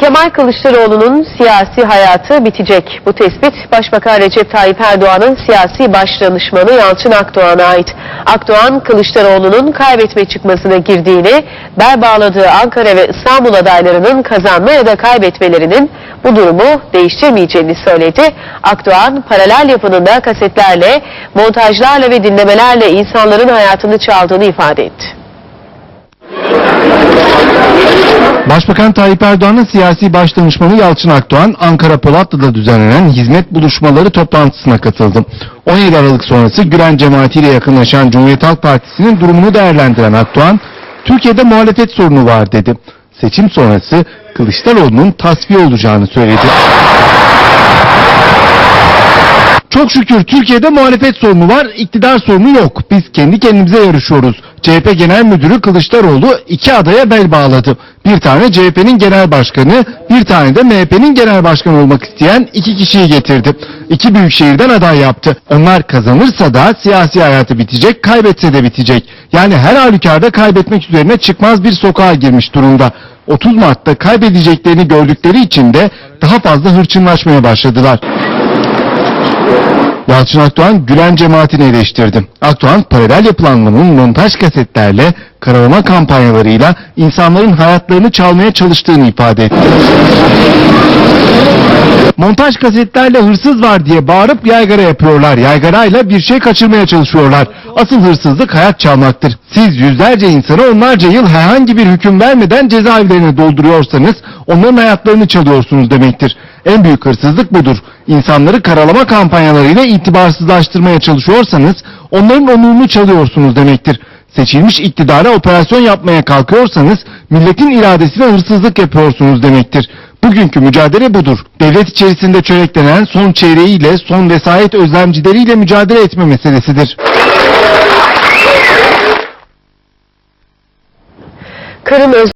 Kemal Kılıçdaroğlu'nun siyasi hayatı bitecek. Bu tespit Başbakan Recep Tayyip Erdoğan'ın siyasi başdanışmanı Yalçın Akdoğan'a ait. Akdoğan, Kılıçdaroğlu'nun kaybetme çıkmasına girdiğini, bel bağladığı Ankara ve İstanbul adaylarının kazanma ya da kaybetmelerinin bu durumu değiştirmeyeceğini söyledi. Akdoğan, paralel yapının kasetlerle, montajlarla ve dinlemelerle insanların hayatını çaldığını ifade etti. Başbakan Tayyip Erdoğan'ın siyasi başdanışmanı Yalçın Akdoğan, Ankara Polatlı'da düzenlenen hizmet buluşmaları toplantısına katıldı. 17 Aralık sonrası Gülen cemaatiyle yakınlaşan Cumhuriyet Halk Partisi'nin durumunu değerlendiren Akdoğan, Türkiye'de muhalefet sorunu var dedi. Seçim sonrası Kılıçdaroğlu'nun tasfiye olacağını söyledi. Çok şükür Türkiye'de muhalefet sorunu var, iktidar sorunu yok. Biz kendi kendimize yarışıyoruz. CHP Genel Müdürü Kılıçdaroğlu iki adaya bel bağladı. Bir tane CHP'nin genel başkanı, bir tane de MHP'nin genel başkanı olmak isteyen iki kişiyi getirdi. İki büyük şehirden aday yaptı. Onlar kazanırsa da siyasi hayatı bitecek, kaybetse de bitecek. Yani her halükarda kaybetmek üzerine çıkmaz bir sokağa girmiş durumda. 30 Mart'ta kaybedeceklerini gördükleri için de daha fazla hırçınlaşmaya başladılar. Yalçın Akdoğan Gülen cemaatini eleştirdi. Akdoğan paralel yapılanmanın montaj kasetlerle, karalama kampanyalarıyla insanların hayatlarını çalmaya çalıştığını ifade etti. Montaj kasetlerle hırsız var diye bağırıp yaygara yapıyorlar. Yaygarayla bir şey kaçırmaya çalışıyorlar. Asıl hırsızlık hayat çalmaktır. Siz yüzlerce insana onlarca yıl herhangi bir hüküm vermeden cezaevlerine dolduruyorsanız onların hayatlarını çalıyorsunuz demektir. En büyük hırsızlık budur. İnsanları karalama kampanyalarıyla itibarsızlaştırmaya çalışıyorsanız onların onurunu çalıyorsunuz demektir. Seçilmiş iktidara operasyon yapmaya kalkıyorsanız milletin iradesine hırsızlık yapıyorsunuz demektir. Bugünkü mücadele budur. Devlet içerisinde çöreklenen son çeyreğiyle, son vesayet özlemcileriyle mücadele etme meselesidir. Kırım Öz